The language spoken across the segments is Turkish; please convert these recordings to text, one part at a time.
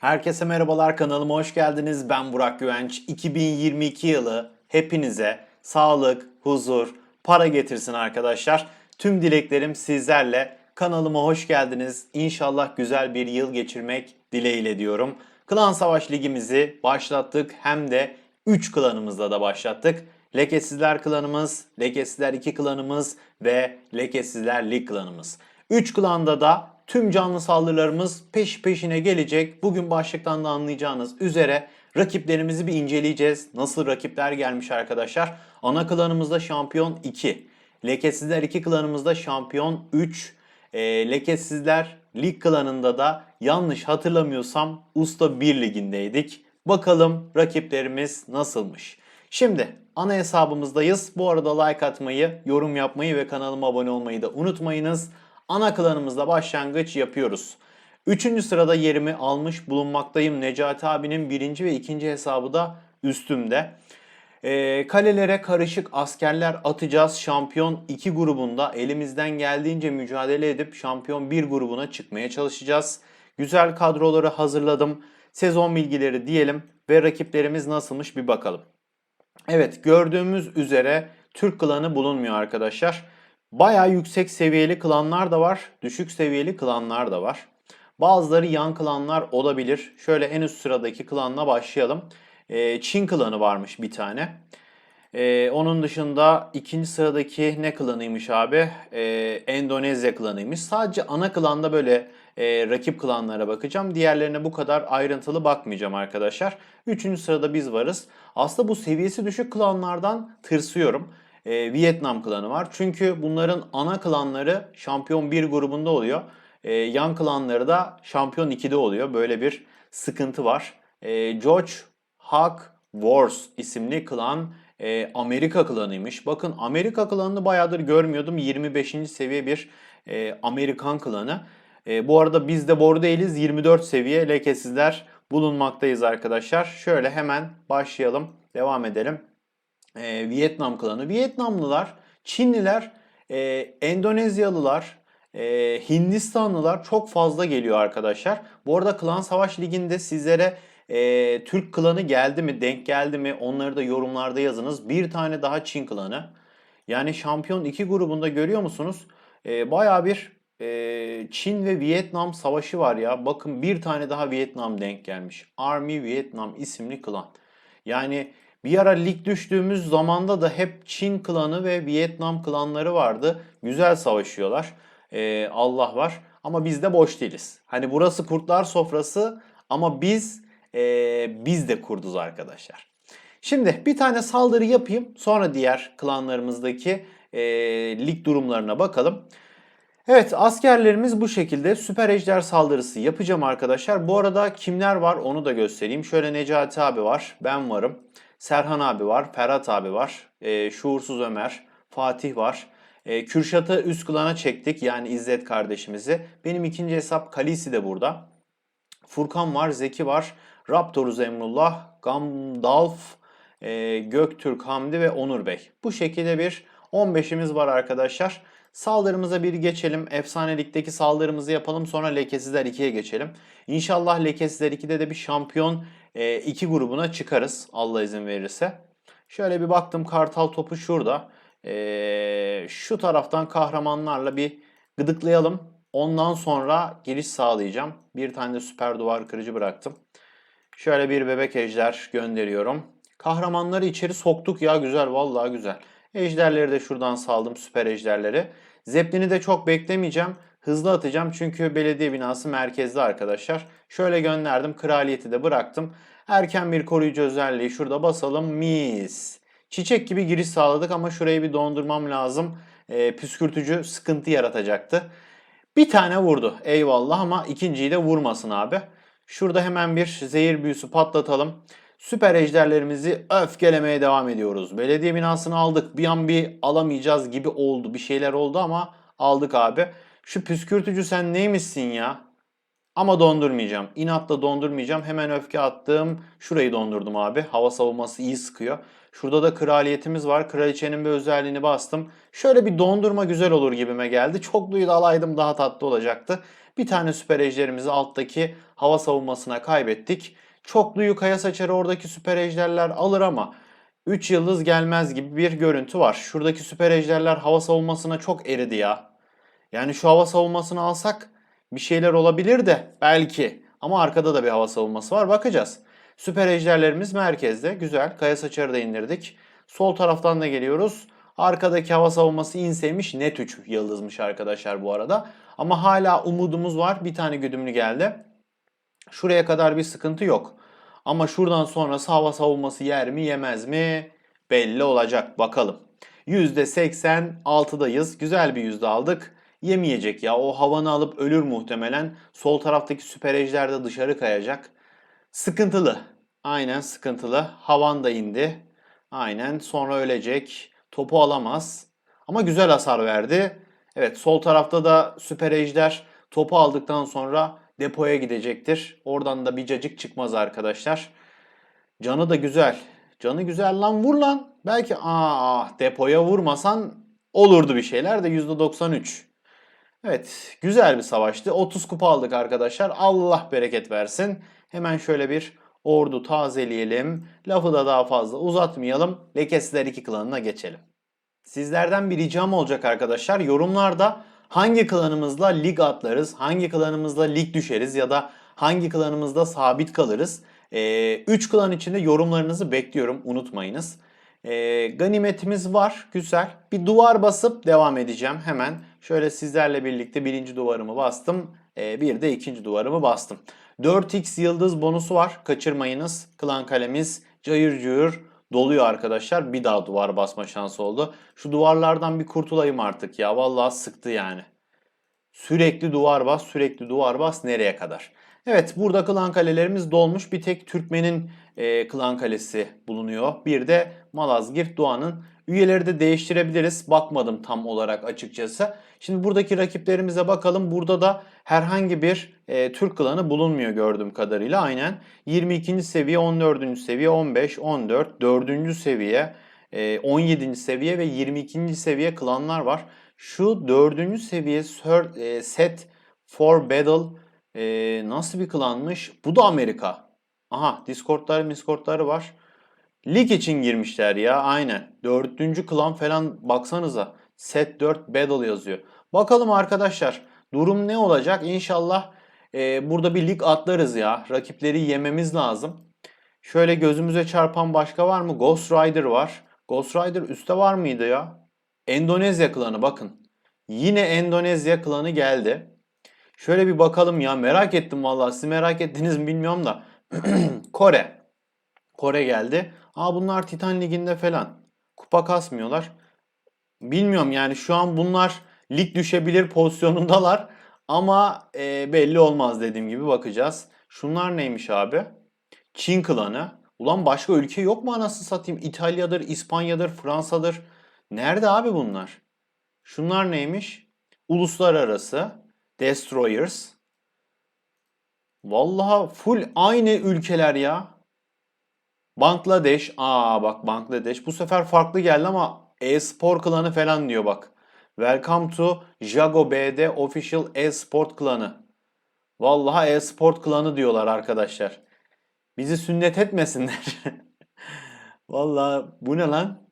Herkese merhabalar kanalıma hoş geldiniz. Ben Burak Güvenç. 2022 yılı hepinize sağlık, huzur, para getirsin arkadaşlar. Tüm dileklerim sizlerle. Kanalıma hoş geldiniz. İnşallah güzel bir yıl geçirmek dileğiyle diyorum. Klan Savaş Ligimizi başlattık. Hem de 3 klanımızla da başlattık. Lekesizler klanımız, Lekesizler 2 klanımız ve Lekesizler Lig klanımız. 3 klanda da tüm canlı saldırılarımız peş peşine gelecek. Bugün başlıktan da anlayacağınız üzere rakiplerimizi bir inceleyeceğiz. Nasıl rakipler gelmiş arkadaşlar. Ana klanımızda şampiyon 2. Lekesizler 2 klanımızda şampiyon 3. E, Lekesizler lig klanında da yanlış hatırlamıyorsam Usta 1 ligindeydik. Bakalım rakiplerimiz nasılmış. Şimdi ana hesabımızdayız. Bu arada like atmayı, yorum yapmayı ve kanalıma abone olmayı da unutmayınız. Ana klanımızla başlangıç yapıyoruz. Üçüncü sırada yerimi almış bulunmaktayım. Necati abinin birinci ve ikinci hesabı da üstümde. Ee, kalelere karışık askerler atacağız. Şampiyon 2 grubunda elimizden geldiğince mücadele edip şampiyon 1 grubuna çıkmaya çalışacağız. Güzel kadroları hazırladım. Sezon bilgileri diyelim ve rakiplerimiz nasılmış bir bakalım. Evet gördüğümüz üzere Türk klanı bulunmuyor arkadaşlar. Bayağı yüksek seviyeli klanlar da var. Düşük seviyeli klanlar da var. Bazıları yan klanlar olabilir. Şöyle en üst sıradaki klanla başlayalım. Ee, Çin klanı varmış bir tane. Ee, onun dışında ikinci sıradaki ne klanıymış abi? Ee, Endonezya klanıymış. Sadece ana klanda böyle e, rakip klanlara bakacağım. Diğerlerine bu kadar ayrıntılı bakmayacağım arkadaşlar. Üçüncü sırada biz varız. Aslında bu seviyesi düşük klanlardan tırsıyorum. Ee, Vietnam klanı var. Çünkü bunların ana klanları şampiyon 1 grubunda oluyor. Ee, yan klanları da şampiyon 2'de oluyor. Böyle bir sıkıntı var. Ee, George Hawk Wars isimli klan e, Amerika klanıymış. Bakın Amerika klanını bayağıdır görmüyordum. 25. seviye bir e, Amerikan klanı. E, bu arada biz de boru değiliz. 24 seviye lekesizler bulunmaktayız arkadaşlar. Şöyle hemen başlayalım. Devam edelim. E, Vietnam klanı. Vietnamlılar, Çinliler, e, Endonezyalılar, e, Hindistanlılar çok fazla geliyor arkadaşlar. Bu arada Klan Savaş Ligi'nde sizlere e, Türk klanı geldi mi, denk geldi mi onları da yorumlarda yazınız. Bir tane daha Çin klanı. Yani şampiyon 2 grubunda görüyor musunuz? E, Baya bir e, Çin ve Vietnam savaşı var ya. Bakın bir tane daha Vietnam denk gelmiş. Army Vietnam isimli klan. Yani bir ara lig düştüğümüz zamanda da hep Çin klanı ve Vietnam klanları vardı. Güzel savaşıyorlar. E, Allah var. Ama biz de boş değiliz. Hani burası kurtlar sofrası ama biz e, biz de kurduz arkadaşlar. Şimdi bir tane saldırı yapayım. Sonra diğer klanlarımızdaki e, lig durumlarına bakalım. Evet askerlerimiz bu şekilde süper ejder saldırısı yapacağım arkadaşlar. Bu arada kimler var onu da göstereyim. Şöyle Necati abi var, ben varım. Serhan abi var, Ferhat abi var, e, Şuursuz Ömer, Fatih var. E, Kürşat'ı üst klana çektik yani İzzet kardeşimizi. Benim ikinci hesap Kalisi de burada. Furkan var, Zeki var, Raptoruz Emrullah, Gandalf, e, Göktürk Hamdi ve Onur Bey. Bu şekilde bir 15'imiz var arkadaşlar. Saldırımıza bir geçelim. Efsanelik'teki saldırımızı yapalım. Sonra Lekesizler 2'ye geçelim. İnşallah Lekesizler 2'de de bir şampiyon 2 grubuna çıkarız. Allah izin verirse. Şöyle bir baktım Kartal topu şurada. E, şu taraftan kahramanlarla bir gıdıklayalım. Ondan sonra giriş sağlayacağım. Bir tane de süper duvar kırıcı bıraktım. Şöyle bir bebek ejder gönderiyorum. Kahramanları içeri soktuk ya güzel vallahi güzel. Ejderleri de şuradan saldım süper ejderleri. Zeppelin'i de çok beklemeyeceğim. Hızlı atacağım çünkü belediye binası merkezde arkadaşlar. Şöyle gönderdim. Kraliyeti de bıraktım. Erken bir koruyucu özelliği şurada basalım. Mis. Çiçek gibi giriş sağladık ama şurayı bir dondurmam lazım. E, püskürtücü sıkıntı yaratacaktı. Bir tane vurdu. Eyvallah ama ikinciyi de vurmasın abi. Şurada hemen bir zehir büyüsü patlatalım. Süper ejderlerimizi öfkelemeye devam ediyoruz. Belediye binasını aldık. Bir an bir alamayacağız gibi oldu. Bir şeyler oldu ama aldık abi. Şu püskürtücü sen neymişsin ya? Ama dondurmayacağım. İnatla dondurmayacağım. Hemen öfke attım. Şurayı dondurdum abi. Hava savunması iyi sıkıyor. Şurada da kraliyetimiz var. Kraliçenin bir özelliğini bastım. Şöyle bir dondurma güzel olur gibime geldi. Çokluyu da alaydım daha tatlı olacaktı. Bir tane süper ejderimizi alttaki hava savunmasına kaybettik. Çokluyu kaya saçarı oradaki süper ejderler alır ama 3 yıldız gelmez gibi bir görüntü var. Şuradaki süper ejderler hava savunmasına çok eridi ya. Yani şu hava savunmasını alsak bir şeyler olabilir de belki. Ama arkada da bir hava savunması var. Bakacağız. Süper ejderlerimiz merkezde. Güzel. Kaya saçarı da indirdik. Sol taraftan da geliyoruz. Arkadaki hava savunması inseymiş. Net 3 yıldızmış arkadaşlar bu arada. Ama hala umudumuz var. Bir tane güdümlü geldi. Şuraya kadar bir sıkıntı yok. Ama şuradan sonrası hava savunması yer mi yemez mi belli olacak. Bakalım. %86'dayız. Güzel bir yüzde aldık. Yemeyecek ya. O havanı alıp ölür muhtemelen. Sol taraftaki süper de dışarı kayacak. Sıkıntılı. Aynen sıkıntılı. Havan da indi. Aynen sonra ölecek. Topu alamaz. Ama güzel hasar verdi. Evet sol tarafta da süper ejder topu aldıktan sonra depoya gidecektir. Oradan da bir cacık çıkmaz arkadaşlar. Canı da güzel. Canı güzel lan vur lan. Belki aa depoya vurmasan olurdu bir şeyler de %93. Evet güzel bir savaştı. 30 kupa aldık arkadaşlar. Allah bereket versin. Hemen şöyle bir ordu tazeleyelim. Lafı da daha fazla uzatmayalım. Lekesizler 2 klanına geçelim. Sizlerden bir ricam olacak arkadaşlar. Yorumlarda hangi klanımızla lig atlarız, hangi klanımızla lig düşeriz ya da hangi klanımızda sabit kalırız. 3 ee, klan içinde yorumlarınızı bekliyorum unutmayınız. Ee, ganimetimiz var güzel. Bir duvar basıp devam edeceğim hemen. Şöyle sizlerle birlikte birinci duvarımı bastım. Ee, bir de ikinci duvarımı bastım. 4x yıldız bonusu var kaçırmayınız. Klan kalemiz cayır cayır doluyor arkadaşlar. Bir daha duvar basma şansı oldu. Şu duvarlardan bir kurtulayım artık ya. Vallahi sıktı yani. Sürekli duvar bas, sürekli duvar bas nereye kadar? Evet burada klan kalelerimiz dolmuş. Bir tek Türkmen'in e, klan kalesi bulunuyor. Bir de Malazgirt Doğan'ın. Üyeleri de değiştirebiliriz. Bakmadım tam olarak açıkçası. Şimdi buradaki rakiplerimize bakalım. Burada da herhangi bir e, Türk klanı bulunmuyor gördüğüm kadarıyla. Aynen 22. seviye, 14. seviye, 15, 14, 4. seviye, e, 17. seviye ve 22. seviye klanlar var. Şu 4. seviye e, set for battle e, nasıl bir klanmış? Bu da Amerika. Aha Discord'ları Discord'ları var. Lig için girmişler ya aynen. Dördüncü klan falan baksanıza. Set 4 Battle yazıyor. Bakalım arkadaşlar durum ne olacak? İnşallah e, burada bir lig atlarız ya. Rakipleri yememiz lazım. Şöyle gözümüze çarpan başka var mı? Ghost Rider var. Ghost Rider üstte var mıydı ya? Endonezya klanı bakın. Yine Endonezya klanı geldi. Şöyle bir bakalım ya merak ettim vallahi. Siz merak ettiniz mi bilmiyorum da. Kore. Kore geldi. Aa bunlar Titan Ligi'nde falan. Kupa kasmıyorlar. Bilmiyorum yani şu an bunlar lig düşebilir pozisyonundalar. Ama e, belli olmaz dediğim gibi bakacağız. Şunlar neymiş abi? Çin klanı. Ulan başka ülke yok mu anasını satayım? İtalya'dır, İspanya'dır, Fransa'dır. Nerede abi bunlar? Şunlar neymiş? Uluslararası. Destroyers. Vallahi full aynı ülkeler ya. Bangladeş. Aa bak Bangladeş. Bu sefer farklı geldi ama e-spor klanı falan diyor bak. Welcome to Jago BD Official e-sport klanı. Vallahi e-sport klanı diyorlar arkadaşlar. Bizi sünnet etmesinler. Vallahi bu ne lan?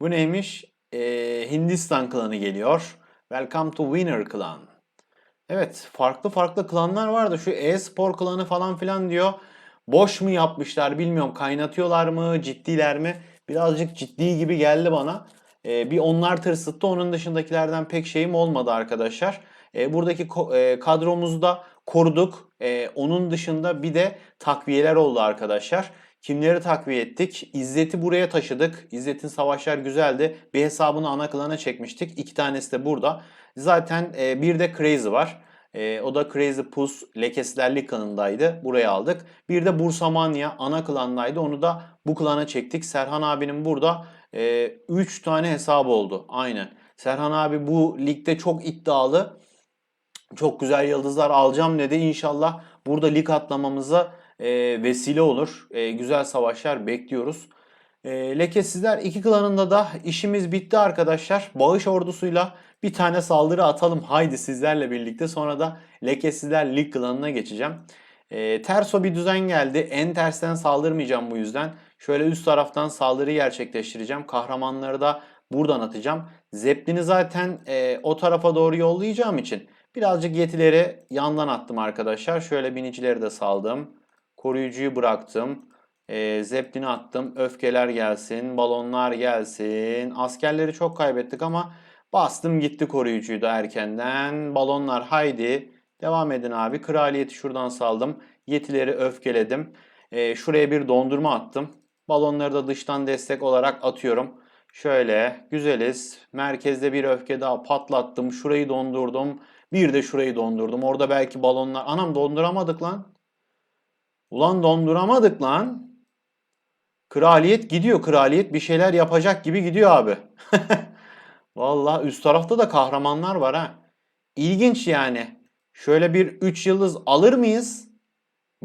Bu neymiş? Ee, Hindistan klanı geliyor. Welcome to Winner klan. Evet farklı farklı klanlar vardı. Şu e-spor klanı falan filan diyor. Boş mu yapmışlar bilmiyorum. Kaynatıyorlar mı? Ciddiler mi? Birazcık ciddi gibi geldi bana. Ee, bir onlar tırsıttı. Onun dışındakilerden pek şeyim olmadı arkadaşlar. Ee, buradaki e, kadromuzu da koruduk. Ee, onun dışında bir de takviyeler oldu arkadaşlar. Kimleri takviye ettik? İzzet'i buraya taşıdık. İzzet'in savaşlar güzeldi. Bir hesabını ana klana çekmiştik. İki tanesi de burada. Zaten e, bir de Crazy var. E, o da Crazy Puss Lekeslerli kanındaydı. Buraya aldık. Bir de Bursamanya ana klandaydı. Onu da bu klana çektik. Serhan abinin burada 3 e, tane hesabı oldu. Aynen. Serhan abi bu ligde çok iddialı. Çok güzel yıldızlar alacağım dedi. İnşallah burada lig atlamamıza e, vesile olur. E, güzel savaşlar bekliyoruz. E, Lekesizler iki klanında da işimiz bitti arkadaşlar. Bağış ordusuyla Bir tane saldırı atalım haydi sizlerle birlikte. Sonra da Lekesizler Lig klanına geçeceğim. Ee, terso bir düzen geldi. En tersten saldırmayacağım bu yüzden. Şöyle üst taraftan saldırı gerçekleştireceğim. Kahramanları da buradan atacağım. Zeppelin'i zaten e, o tarafa doğru yollayacağım için birazcık yetileri yandan attım arkadaşlar. Şöyle binicileri de saldım. Koruyucuyu bıraktım. E, Zeppelin'i attım. Öfkeler gelsin. Balonlar gelsin. Askerleri çok kaybettik ama bastım gitti koruyucuyu da erkenden. Balonlar haydi. Devam edin abi. Kraliyeti şuradan saldım. Yetileri öfkeledim. E, şuraya bir dondurma attım. Balonları da dıştan destek olarak atıyorum. Şöyle güzeliz. Merkezde bir öfke daha patlattım. Şurayı dondurdum. Bir de şurayı dondurdum. Orada belki balonlar... Anam donduramadık lan. Ulan donduramadık lan. Kraliyet gidiyor. Kraliyet bir şeyler yapacak gibi gidiyor abi. Vallahi üst tarafta da kahramanlar var ha. İlginç yani. Şöyle bir 3 yıldız alır mıyız?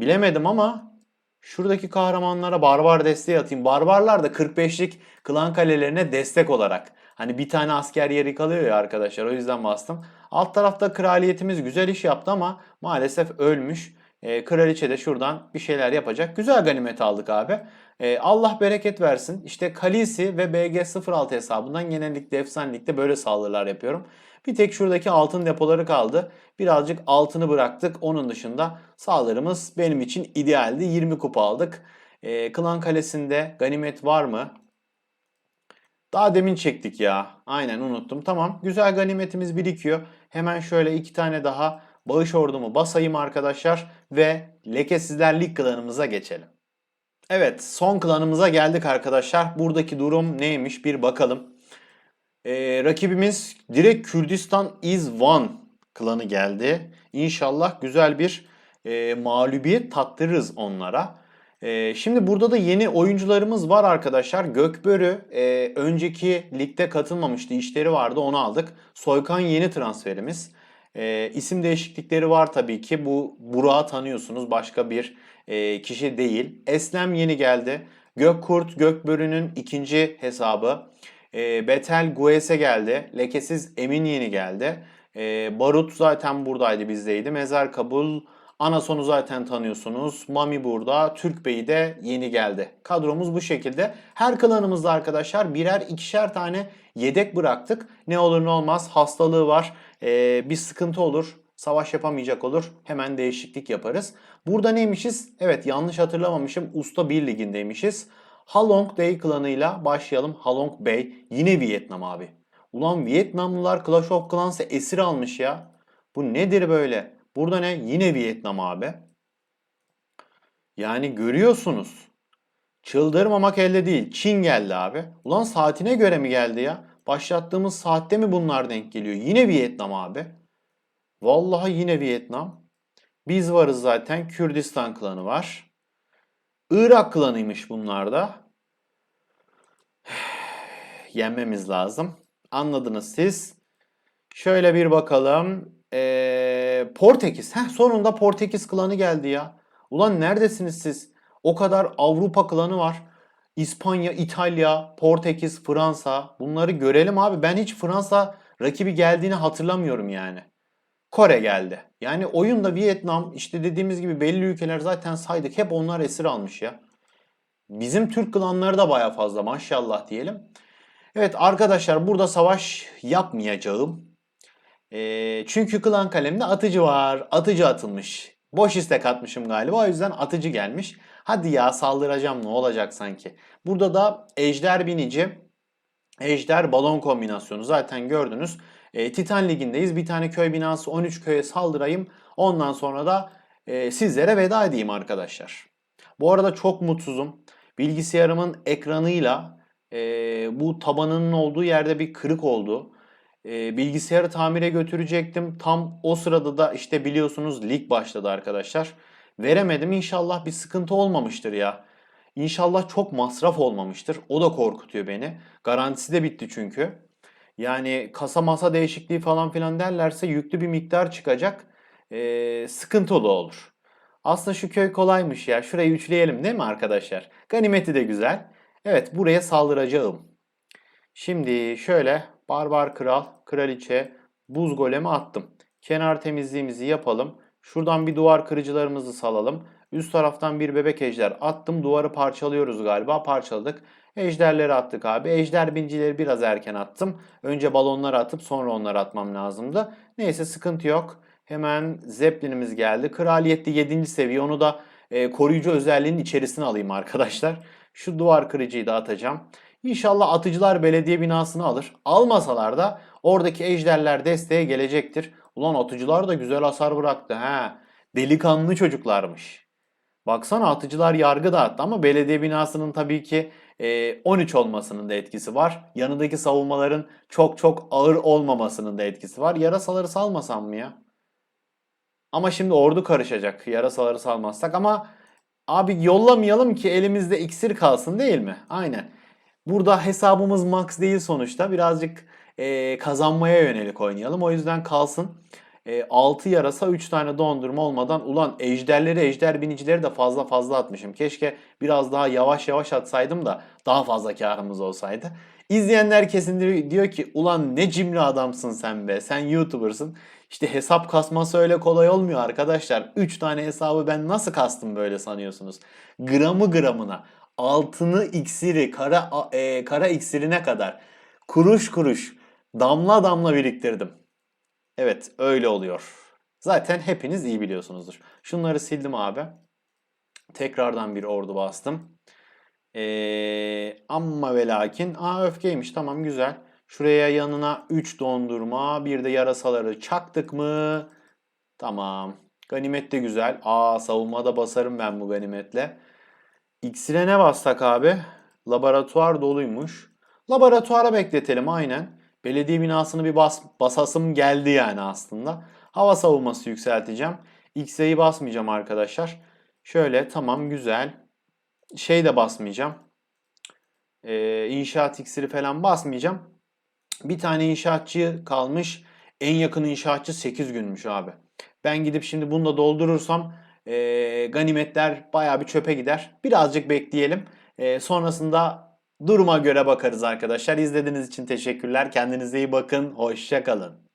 Bilemedim ama şuradaki kahramanlara barbar desteği atayım. Barbarlar da 45'lik klan kalelerine destek olarak. Hani bir tane asker yeri kalıyor ya arkadaşlar o yüzden bastım. Alt tarafta kraliyetimiz güzel iş yaptı ama maalesef ölmüş. Ee, kraliçe de şuradan bir şeyler yapacak. Güzel ganimet aldık abi. Ee, Allah bereket versin. İşte Kalisi ve BG06 hesabından genellikle efsanelikte böyle saldırılar yapıyorum. Bir tek şuradaki altın depoları kaldı. Birazcık altını bıraktık. Onun dışında saldırımız benim için idealdi. 20 kupa aldık. Ee, Klan Kalesi'nde ganimet var mı? Daha demin çektik ya. Aynen unuttum. Tamam. Güzel ganimetimiz birikiyor. Hemen şöyle iki tane daha bağış ordumu basayım arkadaşlar. Ve Lekesizler Lig klanımıza geçelim. Evet son klanımıza geldik arkadaşlar. Buradaki durum neymiş bir bakalım. Ee, rakibimiz direkt Kürdistan is one klanı geldi. İnşallah güzel bir e, mağlubiyet tattırırız onlara. E, şimdi burada da yeni oyuncularımız var arkadaşlar. Gökbörü e, önceki ligde katılmamıştı. işleri vardı onu aldık. Soykan yeni transferimiz. E, isim değişiklikleri var tabii ki. Bu Burak'ı tanıyorsunuz. Başka bir e, kişi değil. Eslem yeni geldi. Gökkurt Gökbörü'nün ikinci hesabı. E, Betel Gues'e geldi. Lekesiz Emin yeni geldi. E, Barut zaten buradaydı bizdeydi. Mezar Kabul Anason'u zaten tanıyorsunuz. Mami burada. Türk Bey de yeni geldi. Kadromuz bu şekilde. Her klanımızda arkadaşlar birer ikişer tane yedek bıraktık. Ne olur ne olmaz hastalığı var. E, bir sıkıntı olur. Savaş yapamayacak olur. Hemen değişiklik yaparız. Burada neymişiz? Evet yanlış hatırlamamışım. Usta 1 ligindeymişiz. Halong Day klanıyla başlayalım. Halong Bey yine Vietnam abi. Ulan Vietnamlılar Clash of Clans'ı esir almış ya. Bu nedir böyle? Burada ne? Yine Vietnam abi. Yani görüyorsunuz. Çıldırmamak elde değil. Çin geldi abi. Ulan saatine göre mi geldi ya? Başlattığımız saatte mi bunlar denk geliyor? Yine Vietnam abi. Vallahi yine Vietnam. Biz varız zaten. Kürdistan klanı var. Irak klanıymış bunlar da. Yenmemiz lazım. Anladınız siz. Şöyle bir bakalım. Ee, Portekiz. Heh, sonunda Portekiz klanı geldi ya. Ulan neredesiniz siz? O kadar Avrupa klanı var. İspanya, İtalya, Portekiz, Fransa. Bunları görelim abi. Ben hiç Fransa rakibi geldiğini hatırlamıyorum yani. Kore geldi. Yani oyunda Vietnam işte dediğimiz gibi belli ülkeler zaten saydık. Hep onlar esir almış ya. Bizim Türk klanları da baya fazla maşallah diyelim. Evet arkadaşlar burada savaş yapmayacağım. E, çünkü klan kalemde atıcı var. Atıcı atılmış. Boş istek atmışım galiba. O yüzden atıcı gelmiş. Hadi ya saldıracağım ne olacak sanki. Burada da ejder binici. Ejder balon kombinasyonu zaten gördünüz. E, Titan Ligi'ndeyiz. Bir tane köy binası 13 köye saldırayım. Ondan sonra da e, sizlere veda edeyim arkadaşlar. Bu arada çok mutsuzum. Bilgisayarımın ekranıyla e, bu tabanının olduğu yerde bir kırık oldu. E, bilgisayarı tamire götürecektim. Tam o sırada da işte biliyorsunuz lig başladı arkadaşlar. Veremedim. İnşallah bir sıkıntı olmamıştır ya. İnşallah çok masraf olmamıştır. O da korkutuyor beni. Garantisi de bitti çünkü. Yani kasa masa değişikliği falan filan derlerse yüklü bir miktar çıkacak. Ee, sıkıntılı olur. Aslında şu köy kolaymış ya. Şurayı üçleyelim değil mi arkadaşlar? Ganimeti de güzel. Evet buraya saldıracağım. Şimdi şöyle Barbar kral, kraliçe, buz golemi attım. Kenar temizliğimizi yapalım. Şuradan bir duvar kırıcılarımızı salalım. Üst taraftan bir bebek ejder attım. Duvarı parçalıyoruz galiba. Parçaladık. Ejderleri attık abi. Ejder bincileri biraz erken attım. Önce balonları atıp sonra onları atmam lazımdı. Neyse sıkıntı yok. Hemen Zeppelin'imiz geldi. Kraliyette 7. seviye. Onu da e, koruyucu özelliğinin içerisine alayım arkadaşlar. Şu duvar kırıcıyı da atacağım. İnşallah atıcılar belediye binasını alır. Almasalar da oradaki ejderler desteğe gelecektir. Ulan atıcılar da güzel hasar bıraktı. He. Delikanlı çocuklarmış. Baksana atıcılar yargı dağıttı ama belediye binasının tabii ki e, 13 olmasının da etkisi var. Yanındaki savunmaların çok çok ağır olmamasının da etkisi var. Yarasaları salmasam mı ya? Ama şimdi ordu karışacak yarasaları salmazsak ama abi yollamayalım ki elimizde iksir kalsın değil mi? Aynen. Burada hesabımız max değil sonuçta. Birazcık e, kazanmaya yönelik oynayalım. O yüzden kalsın. E, 6 yarasa 3 tane dondurma olmadan ulan ejderleri ejder binicileri de fazla fazla atmışım. Keşke biraz daha yavaş yavaş atsaydım da daha fazla karımız olsaydı. İzleyenler kesin diyor ki ulan ne cimri adamsın sen be sen YouTuber'sın. İşte hesap kasması öyle kolay olmuyor arkadaşlar. 3 tane hesabı ben nasıl kastım böyle sanıyorsunuz? Gramı gramına altını iksiri kara e, kara iksirine kadar kuruş kuruş damla damla biriktirdim. Evet öyle oluyor. Zaten hepiniz iyi biliyorsunuzdur. Şunları sildim abi. Tekrardan bir ordu bastım. Ee, amma ve lakin. Aa öfkeymiş tamam güzel. Şuraya yanına 3 dondurma bir de yarasaları çaktık mı? Tamam. Ganimet de güzel. Aa savunmada basarım ben bu ganimetle. İksire ne bassak abi? Laboratuvar doluymuş. Laboratuvara bekletelim aynen. Belediye binasını bir bas, basasım geldi yani aslında. Hava savunması yükselteceğim. X'e'yi basmayacağım arkadaşlar. Şöyle tamam güzel. Şey de basmayacağım. Ee, inşaat iksiri falan basmayacağım. Bir tane inşaatçı kalmış. En yakın inşaatçı 8 günmüş abi. Ben gidip şimdi bunu da doldurursam e, ganimetler baya bir çöpe gider. Birazcık bekleyelim. E, sonrasında duruma göre bakarız arkadaşlar. İzlediğiniz için teşekkürler. Kendinize iyi bakın. Hoşçakalın.